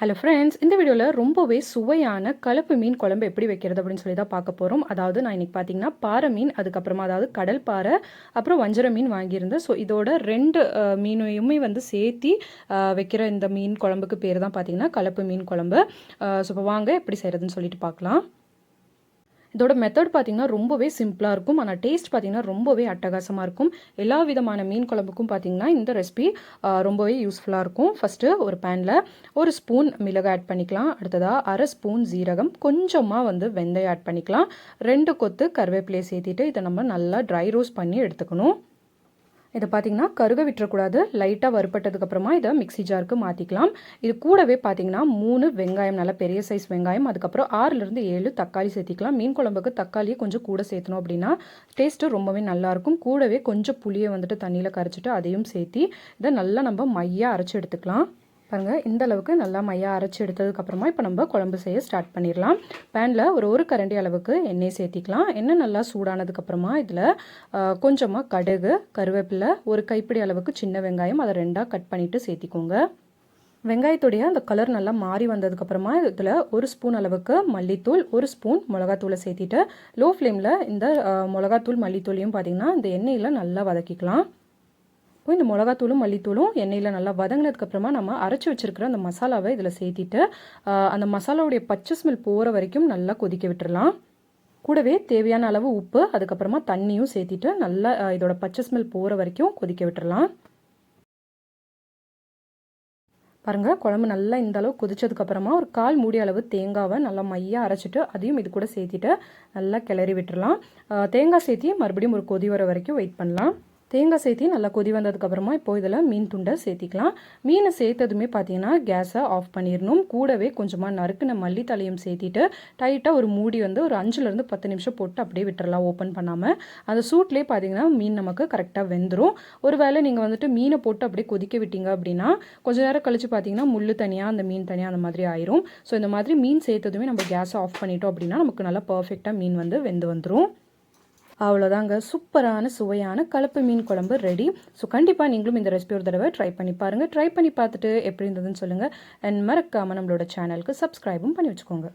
Hello friends இந்த வீடியோவில் ரொம்பவே சுவையான கலப்பு மீன் குழம்பு எப்படி வைக்கிறது அப்படின்னு சொல்லி தான் பார்க்க போகிறோம் அதாவது நான் இன்றைக்கி பார்த்தீங்கன்னா பாறை மீன் அதுக்கப்புறமா அதாவது கடல் பாறை அப்புறம் வஞ்சர மீன் வாங்கியிருந்தேன். ஸோ இதோட ரெண்டு மீனையுமே வந்து சேர்த்தி வைக்கிற இந்த மீன் குழம்புக்கு பேர் தான் பார்த்தீங்கன்னா கலப்பு மீன் குழம்பு. ஸோ இப்போ வாங்க எப்படி செய்கிறதுன்னு சொல்லிட்டு பார்க்கலாம். இதோட மெத்தட் பார்த்தீங்கன்னா ரொம்பவே சிம்பிளாக இருக்கும். ஆனால் டேஸ்ட் பார்த்தீங்கன்னா ரொம்பவே அட்டகாசமாக இருக்கும். எல்லா விதமான மீன் குழம்புக்கும் பார்த்தீங்கன்னா இந்த ரெசிபி ரொம்பவே யூஸ்ஃபுல்லாக இருக்கும். ஃபஸ்ட்டு ஒரு பேனில் ஒரு ஸ்பூன் மிளகு ஆட் பண்ணிக்கலாம். அடுத்ததாக அரை ஸ்பூன் ஜீரகம் கொஞ்சமாக வந்து வெந்தயம் ஆட் பண்ணிக்கலாம். ரெண்டு கொத்து கருவேப்பிலையை சேர்த்திட்டு இதை நம்ம நல்லா ட்ரை ரோஸ்ட் பண்ணி எடுத்துக்கணும். இதை பார்த்தீங்கன்னா கருக விட்டுறக்கூடாது. லைட்டாக வறுப்பட்டதுக்கப்புறமா இதை மிக்ஸி ஜாருக்கு மாற்றிக்கலாம் இது கூடவே பார்த்தீங்கன்னா மூணு வெங்காயம் நல்லா பெரிய சைஸ் வெங்காயம் அதுக்கப்புறம் ஆறுலேருந்து ஏழு தக்காளி சேர்த்திக்கலாம். மீன் குழம்புக்கு தக்காளியை கொஞ்சம் கூட சேர்த்தணும் அப்படின்னா டேஸ்ட்டு ரொம்பவே நல்லாயிருக்கும் கூடவே கொஞ்சம் புளியை வந்துட்டு தண்ணியில் கரைச்சிட்டு அதையும் சேர்த்தி இதை நல்லா நம்ம மையாக அரைச்சி எடுத்துக்கலாம். பாருங்கள் இந்த அளவுக்கு நல்லா மையாக அரைச்சி எடுத்ததுக்கப்புறமா இப்போ நம்ம குழம்பு செய்ய ஸ்டார்ட் பண்ணிடலாம். பேனில் ஒரு ஒரு கரண்டி அளவுக்கு எண்ணெய் சேர்த்திக்கலாம். எண்ணெய் நல்லா சூடானதுக்கப்புறமா இதில் கொஞ்சமாக கடுகு கருவேப்பிலை ஒரு கைப்பிடி அளவுக்கு சின்ன வெங்காயம் அதை ரெண்டாக கட் பண்ணிவிட்டு சேர்த்திக்கோங்க. வெங்காயத்துடைய அந்த கலர் நல்லா மாறி வந்ததுக்கப்புறமா இதில் ஒரு ஸ்பூன் அளவுக்கு மல்லித்தூள் ஒரு ஸ்பூன் மிளகாத்தூளை சேர்த்திட்டு லோ ஃப்ளேமில் இந்த மிளகாத்தூள் மல்லித்தூளையும் பார்த்திங்கன்னா இந்த எண்ணெயில் நல்லா வதக்கிக்கலாம். இப்போ இந்த மிளகாத்தூளும் மல்லித்தூளும் எண்ணெயில் நல்லா வதங்கினதுக்கப்புறமா நம்ம அரைச்சி வச்சிருக்கிற அந்த மசாலாவை இதில் சேர்த்திட்டு அந்த மசாலாவுடைய பச்சை ஸ்மெல் போகிற வரைக்கும் நல்லா கொதிக்க விட்டுடலாம் கூடவே தேவையான அளவு உப்பு அதுக்கப்புறமா தண்ணியும் சேர்த்திட்டு நல்லா இதோட பச்சை ஸ்மெல் போகிற வரைக்கும் கொதிக்க விட்டுடலாம் பாருங்கள் குழம்பு நல்லா இந்த அளவு கொதிச்சதுக்கப்புறமா ஒரு கால் மூடிய அளவு தேங்காவை நல்லா மையாக அரைச்சிட்டு அதையும் இது கூட சேர்த்திட்டு நல்லா கிளறி விட்டுடலாம் தேங்காய் சேர்த்தி மறுபடியும் ஒரு கொதி வர வரைக்கும் வெயிட் பண்ணலாம். தேங்காய் சேர்த்தி நல்லா கொதி வந்ததுக்கப்புறமா இப்போ இதில் மீன் துண்டை சேர்த்திக்கலாம். மீனை சேர்த்ததுமே பார்த்தீங்கன்னா கேஸை ஆஃப் பண்ணிடணும் கூடவே கொஞ்சமாக நறுக்குன மல்லித்தலையும் சேர்த்திட்டு டைட்டாக ஒரு மூடி வந்து ஒரு அஞ்சுலேருந்து பத்து நிமிஷம் போட்டு அப்படியே விட்டுறலாம் ஓப்பன் பண்ணாமல் அந்த சூட்லேயே பார்த்தீங்கன்னா மீன் நமக்கு கரெக்டாக வெந்துடும் ஒருவேளை நீங்கள் வந்துட்டு மீனை போட்டு அப்படியே கொதிக்க விட்டீங்க அப்படின்னா கொஞ்ச நேரம் கழித்து பார்த்தீங்கன்னா முள் தனியாக அந்த மீன் தனியாக அந்த மாதிரி ஆயிரும். ஸோ இந்த மாதிரி மீன் சேர்த்ததுமே நம்ம கேஸை ஆஃப் பண்ணிட்டோம் அப்படின்னா நமக்கு நல்லா பர்ஃபெக்டாக மீன் வந்து வெந்து வந்துடும் அவ்வளோதாங்க சூப்பரான சுவையான கலப்பு மீன் குழம்பு ரெடி ஸோ கண்டிப்பாக நீங்களும் இந்த ரெசிபி ஒரு தடவை ட்ரை பண்ணி பாருங்கள் ட்ரை பண்ணி பார்த்துட்டு எப்படி இருந்ததுன்னு சொல்லுங்கள் அண்ட் மறக்காமல் நம்மளோட சேனலுக்கு சப்ஸ்கிரைபும் பண்ணி வச்சுக்கோங்க.